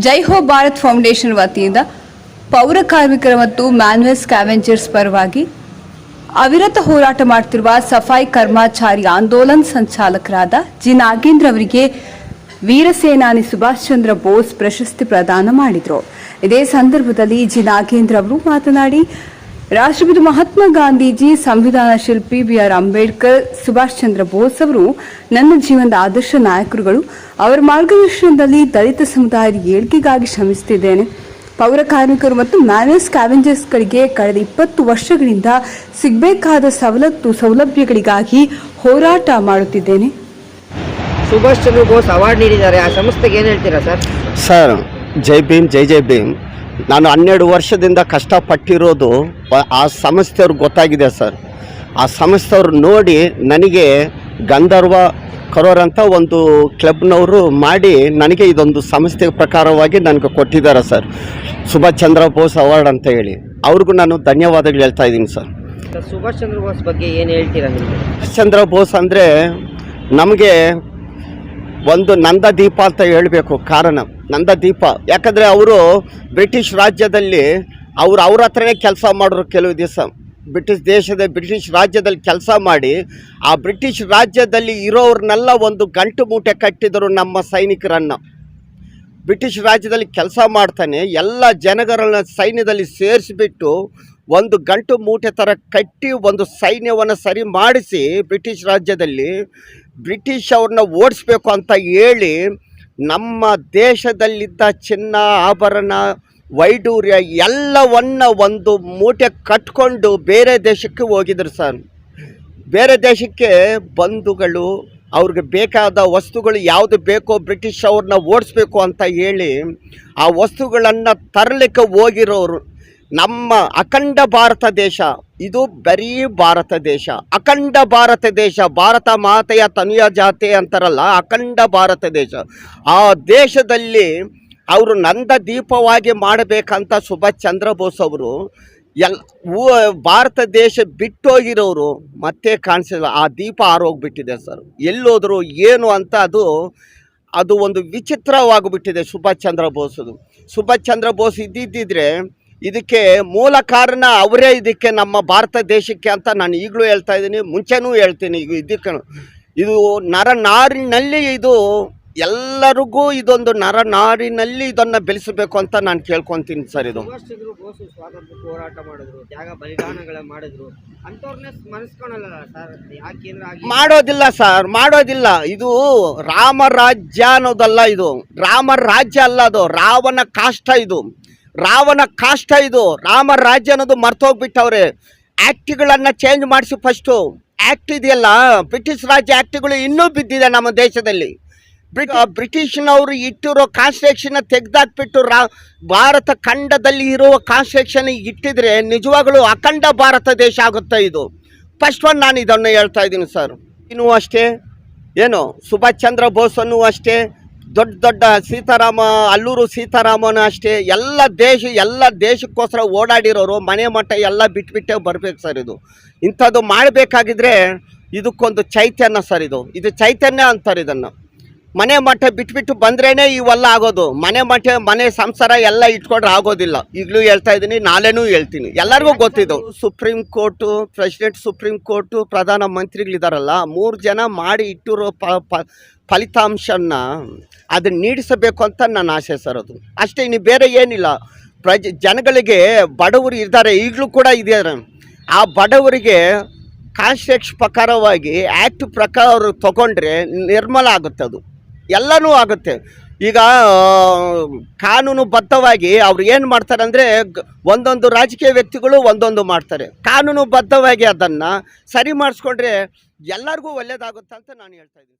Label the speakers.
Speaker 1: ಜೈ ಹೋ ಭಾರತ್ ಫೌಂಡೇಶನ್ ವತಿಯಿಂದ ಪೌರ ಕಾರ್ಮಿಕರ ಮತ್ತು ಮ್ಯಾನ್ವೆಸ್ ಸ್ಕ್ಯಾವೆಂಜರ್ಸ್ ಪರವಾಗಿ ಅವಿರತ ಹೋರಾಟ ಮಾಡುತ್ತಿರುವ ಸಫಾಯಿ ಕರ್ಮಾಚಾರಿ ಆಂದೋಲನ್ ಸಂಚಾಲಕರಾದ ಜಿ ನಾಗೇಂದ್ರ ಅವರಿಗೆ ವೀರಸೇನಾನಿ ಸುಭಾಷ್ ಚಂದ್ರ ಬೋಸ್ ಪ್ರಶಸ್ತಿ ಪ್ರದಾನ ಮಾಡಿದರು. ಇದೇ ಸಂದರ್ಭದಲ್ಲಿ ಜಿ ನಾಗೇಂದ್ರ ಅವರು ಮಾತನಾಡಿ ರಾಷ್ಟ್ರಪಿತ ಮಹಾತ್ಮ ಗಾಂಧೀಜಿ ಸಂವಿಧಾನ ಶಿಲ್ಪಿ ಬಿ ಆರ್ ಅಂಬೇಡ್ಕರ್ ಸುಭಾಷ್ ಚಂದ್ರ ಬೋಸ್ ಅವರು ನನ್ನ ಜೀವನದ ಆದರ್ಶ ನಾಯಕರುಗಳು ಅವರ ಮಾರ್ಗದರ್ಶನದಲ್ಲಿ ದಲಿತ ಸಮುದಾಯದ ಏಳಿಗೆಗಾಗಿ ಶ್ರಮಿಸುತ್ತಿದ್ದೇನೆ. ಪೌರ ಕಾರ್ಮಿಕರು ಮತ್ತು ಮ್ಯಾನೇಜ್ ಕ್ಯಾವೆಂಜರ್ಸ್ಗಳಿಗೆ ಕಳೆದ ಇಪ್ಪತ್ತು ವರ್ಷಗಳಿಂದ ಸಿಗಬೇಕಾದ ಸವಲತ್ತು ಸೌಲಭ್ಯಗಳಿಗಾಗಿ ಹೋರಾಟ ಮಾಡುತ್ತಿದ್ದೇನೆ.
Speaker 2: ಸುಭಾಷ್ ಚಂದ್ರ ಬೋಸ್ ಅವಾರ್ಡ್ ನೀಡಿದ್ದಾರೆ. ಆ ಸಂಸ್ಥೆಗೆ ಏನು ಹೇಳ್ತೀರಾ ಸರ್?
Speaker 3: ಸರ್ ಜೈ ಭೀಮ್ ಜೈ ಜೈ ಭೀಮ್. ನಾನು ಹನ್ನೆರಡು ವರ್ಷದಿಂದ ಕಷ್ಟಪಟ್ಟಿರೋದು ಆ ಸಂಸ್ಥೆಯವ್ರಿಗೆ ಗೊತ್ತಾಗಿದೆ ಸರ್. ಆ ಸಂಸ್ಥೆಯವ್ರು ನೋಡಿ ನನಗೆ ಗಂಧರ್ವ ಕರೋರ್ ಅಂತ ಒಂದು ಕ್ಲಬ್ನವರು ಮಾಡಿ ನನಗೆ ಇದೊಂದು ಸಂಸ್ಥೆ ಪ್ರಕಾರವಾಗಿ ನನಗೆ ಕೊಟ್ಟಿದ್ದಾರೆ ಸರ್. ಸುಭಾಷ್ ಚಂದ್ರ ಬೋಸ್ ಅವಾರ್ಡ್ ಅಂತ ಹೇಳಿ. ಅವ್ರಿಗೂ ನಾನು ಧನ್ಯವಾದಗಳು ಹೇಳ್ತಾ ಇದ್ದೀನಿ ಸರ್.
Speaker 2: ಸರ್, ಸುಭಾಷ್ ಚಂದ್ರ ಬೋಸ್ ಬಗ್ಗೆ ಏನು ಹೇಳ್ತೀರಾ
Speaker 3: ಸುಭಾಷ್ ಚಂದ್ರ ಬೋಸ್ ಅಂದರೆ ನಮಗೆ ಒಂದು ನಂದ ದೀಪ ಅಂತ ಹೇಳಬೇಕು ಕಾರಣ. ನಂದ ದೀಪ ಯಾಕಂದರೆ ಅವರು ಬ್ರಿಟಿಷ್ ರಾಜ್ಯದಲ್ಲಿ ಅವರು ಅವ್ರ ಹತ್ರನೇ ಕೆಲಸ ಮಾಡಿದ್ರು ಕೆಲವು ದಿವಸ. ಬ್ರಿಟಿಷ್ ದೇಶದ ಬ್ರಿಟಿಷ್ ರಾಜ್ಯದಲ್ಲಿ ಕೆಲಸ ಮಾಡಿ ಆ ಬ್ರಿಟಿಷ್ ರಾಜ್ಯದಲ್ಲಿ ಇರೋರನ್ನೆಲ್ಲ ಒಂದು ಗಂಟು ಮೂಟೆ ಕಟ್ಟಿದರು ನಮ್ಮ ಸೈನಿಕರನ್ನು. ಬ್ರಿಟಿಷ್ ರಾಜ್ಯದಲ್ಲಿ ಕೆಲಸ ಮಾಡ್ತಾನೆ, ಎಲ್ಲ ಜನಗರನ್ನ ಸೈನ್ಯದಲ್ಲಿ ಸೇರಿಸಿಬಿಟ್ಟು ಒಂದು ಗಂಟು ಮೂಟೆ ಥರ ಕಟ್ಟಿ ಒಂದು ಸೈನ್ಯವನ್ನು ಸರಿ ಮಾಡಿಸಿ ಬ್ರಿಟಿಷ್ ರಾಜ್ಯದಲ್ಲಿ ಬ್ರಿಟಿಷ್ ಅವ್ರನ್ನ ಓಡಿಸ್ಬೇಕು ಅಂತ ಹೇಳಿ ನಮ್ಮ ದೇಶದಲ್ಲಿದ್ದ ಚಿನ್ನ, ಆಭರಣ, ವೈಡೂರ್ಯ ಎಲ್ಲವನ್ನ ಒಂದು ಮೂಟೆ ಕಟ್ಕೊಂಡು ಬೇರೆ ದೇಶಕ್ಕೆ ಹೋಗಿದ್ರು ಸರ್. ಬೇರೆ ದೇಶಕ್ಕೆ ಬಂಧುಗಳು, ಅವ್ರಿಗೆ ಬೇಕಾದ ವಸ್ತುಗಳು ಯಾವುದು ಬೇಕೋ ಬ್ರಿಟಿಷ್ ಅವ್ರನ್ನ ಓಡಿಸ್ಬೇಕು ಅಂತ ಹೇಳಿ ಆ ವಸ್ತುಗಳನ್ನು ತರಲಿಕ್ಕೆ ಹೋಗಿರೋರು ನಮ್ಮ ಅಖಂಡ ಭಾರತ ದೇಶ, ಇದು ಬರೀ ಭಾರತ ದೇಶ. ಅಖಂಡ ಭಾರತ ದೇಶ, ಭಾರತ ಮಾತೆಯ ತನುಯ ಜಾತಿ ಅಂತಾರಲ್ಲ, ಅಖಂಡ ಭಾರತ ದೇಶ. ಆ ದೇಶದಲ್ಲಿ ಅವರು ನಂದ ದೀಪವಾಗಿ ಮಾಡಬೇಕಂತ ಸುಭಾಷ್ ಚಂದ್ರ ಬೋಸ್ ಅವರು, ಎಲ್ ಭಾರತ ದೇಶ ಬಿಟ್ಟೋಗಿರೋರು ಮತ್ತೆ ಕಾಣಿಸಿಲ್ಲ. ಆ ದೀಪ ಆರೋಗ್ಬಿಟ್ಟಿದೆ ಸರ್. ಎಲ್ಲೋದ್ರು ಏನು ಅಂತ ಅದು ಅದು ಒಂದು ವಿಚಿತ್ರವಾಗಿಬಿಟ್ಟಿದೆ ಸುಭಾಷ್ ಚಂದ್ರ ಬೋಸದು. ಸುಭಾಷ್ ಚಂದ್ರ ಬೋಸ್ ಇದ್ದಿದ್ದಿದ್ರೆ ಇದಕ್ಕೆ ಮೂಲ ಕಾರಣ ಅವರೇ ಇದಕ್ಕೆ ನಮ್ಮ ಭಾರತ ದೇಶಕ್ಕೆ ಅಂತ ನಾನು ಈಗಲೂ ಹೇಳ್ತಾ ಇದ್ದೀನಿ ಮುಂಚೆನೂ ಹೇಳ್ತೀನಿ ಈಗ ಇದಕ್ಕೆ ಇದು ನರನಾರಿನಲ್ಲಿ ಇದು ಎಲ್ಲರಿಗೂ ಇದೊಂದು ನರನಾರಿನಲ್ಲಿ ಇದನ್ನು ಬೆಳೆಸಬೇಕು ಅಂತ ನಾನು ಕೇಳ್ಕೊತೀನಿ ಸರ್ ಇದು.
Speaker 2: ಹೋರಾಟ ಮಾಡಿದ್ರು ಬಲಿದಾನಗಳ ಮಾಡಿದ್ರು
Speaker 3: ಮಾಡೋದಿಲ್ಲ ಸರ್ ಮಾಡೋದಿಲ್ಲ. ಇದು ರಾಮರಾಜ್ಯ ಅನ್ನೋದಲ್ಲ ಇದು. ರಾಮ ರಾಜ್ಯ ಅಲ್ಲ ಅದು ರಾವಣ ಕಾಷ್ಟ ಇದು. ರಾವಣ ಕಾಷ್ಟ ಇದು. ರಾಮ ರಾಜ್ಯ ಅನ್ನೋದು ಮರ್ತೋಗ್ಬಿಟ್ಟವ್ರೆ ಆ್ಯಕ್ಟ್ಗಳನ್ನು ಚೇಂಜ್ ಮಾಡಿಸಿ ಫಸ್ಟು ಆ್ಯಕ್ಟ್ ಇದೆಯಲ್ಲ, ಬ್ರಿಟಿಷ್ ರಾಜ್ಯ ಆ್ಯಕ್ಟ್ಗಳು ಇನ್ನೂ ಬಿದ್ದಿದೆ ನಮ್ಮ ದೇಶದಲ್ಲಿ. ಬ್ರಿಟ್ ಬ್ರಿಟಿಷ್ನವರು ಇಟ್ಟಿರೋ ಕಾನ್ಸ್ಟಿಟ್ಯೂಷನ್ ತೆಗೆದಾಕ್ಬಿಟ್ಟು ರಾ, ಭಾರತ ಖಂಡದಲ್ಲಿ ಇರುವ ಕಾನ್ಸ್ಟಿಟ್ಯೂಷನ್ ಇಟ್ಟಿದ್ರೆ ನಿಜವಾಗಲೂ ಅಖಂಡ ಭಾರತ ದೇಶ ಆಗುತ್ತೆ ಇದು? ಫಸ್ಟ್ ಒನ್ ನಾನು ಇದನ್ನು ಹೇಳ್ತಾ ಇದ್ದೀನಿ ಸರ್ ಇನ್ನೂ ಅಷ್ಟೇ? ಏನು? ಸುಭಾಷ್ ಚಂದ್ರ ಬೋಸನ್ನು ಅಷ್ಟೇ? ದೊಡ್ಡ ದೊಡ್ಡ ಸೀತಾರಾಮ, ಅಲ್ಲೂರು ಸೀತಾರಾಮನ ಅಷ್ಟೇ, ಎಲ್ಲ ದೇಶ, ಎಲ್ಲ ದೇಶಕ್ಕೋಸ್ಕರ ಓಡಾಡಿರೋರು, ಮನೆ ಮಟ್ಟ ಎಲ್ಲ ಬಿಟ್ಬಿಟ್ಟೆ ಬರಬೇಕು ಸರ್ ಇದು. ಇಂಥದ್ದು ಮಾಡಬೇಕಾಗಿದ್ರೆ ಇದಕ್ಕೊಂದು ಚೈತನ್ಯ ಸರ್ ಇದು. ಇದು ಚೈತನ್ಯ ಅಂತಾರೆ ಇದನ್ನು. ಮನೆ ಮಠ ಬಿಟ್ಬಿಟ್ಟು ಬಂದ್ರೇನೆ ಇವೆಲ್ಲ ಆಗೋದು. ಮನೆ ಮಠ, ಮನೆ ಸಂಸಾರ ಎಲ್ಲ ಇಟ್ಕೊಂಡ್ರೆ ಆಗೋದಿಲ್ಲ. ಈಗಲೂ ಹೇಳ್ತಾ ಇದ್ದೀನಿ, ನಾಳೆನೂ ಹೇಳ್ತೀನಿ. ಎಲ್ಲರಿಗೂ ಗೊತ್ತಿದ್ದು, supreme court, president, supreme court, ಪ್ರಧಾನ ಮಂತ್ರಿಗಳಿದಾರಲ್ಲ, ಮೂರು ಜನ ಮಾಡಿ ಇಟ್ಟಿರೋ ಫಲಿತಾಂಶನ ಅದನ್ನ ನೀಡಿಸಬೇಕು ಅಂತ ನನ್ನ ಆಸೆ ಸರ್ ಅದು. ಅಷ್ಟೇ, ಇನ್ನು ಬೇರೆ ಏನಿಲ್ಲ. ಪ್ರಜೆ, ಜನಗಳಿಗೆ ಬಡವರು ಇದ್ದಾರೆ, ಈಗಲೂ ಕೂಡ ಇದ್ದಾರೆ. ಆ ಬಡವರಿಗೆ ಕಾನ್ಸ್ಟಿಟ್ಯೂಷನ್ ಪ್ರಕಾರವಾಗಿ ಆ್ಯಕ್ಟ್ ಪ್ರಕಾರ ಅವರು ತಗೊಂಡ್ರೆ ನಿರ್ಮಲ ಆಗುತ್ತೆ ಅದು. ಎಲ್ಲನೂ ಆಗುತ್ತೆ. ಈಗ ಕಾನೂನು ಬದ್ಧವಾಗಿ ಅವ್ರು ಏನು ಮಾಡ್ತಾರೆ ಅಂದರೆ ಒಂದೊಂದು ರಾಜಕೀಯ ವ್ಯಕ್ತಿಗಳು ಒಂದೊಂದು ಮಾಡ್ತಾರೆ. ಕಾನೂನು ಬದ್ಧವಾಗಿ ಅದನ್ನು ಸರಿ ಮಾಡಿಸ್ಕೊಂಡ್ರೆ ಎಲ್ಲರಿಗೂ ಒಳ್ಳೇದಾಗುತ್ತೆ ಅಂತ ನಾನು ಹೇಳ್ತಾ ಇದ್ದೀನಿ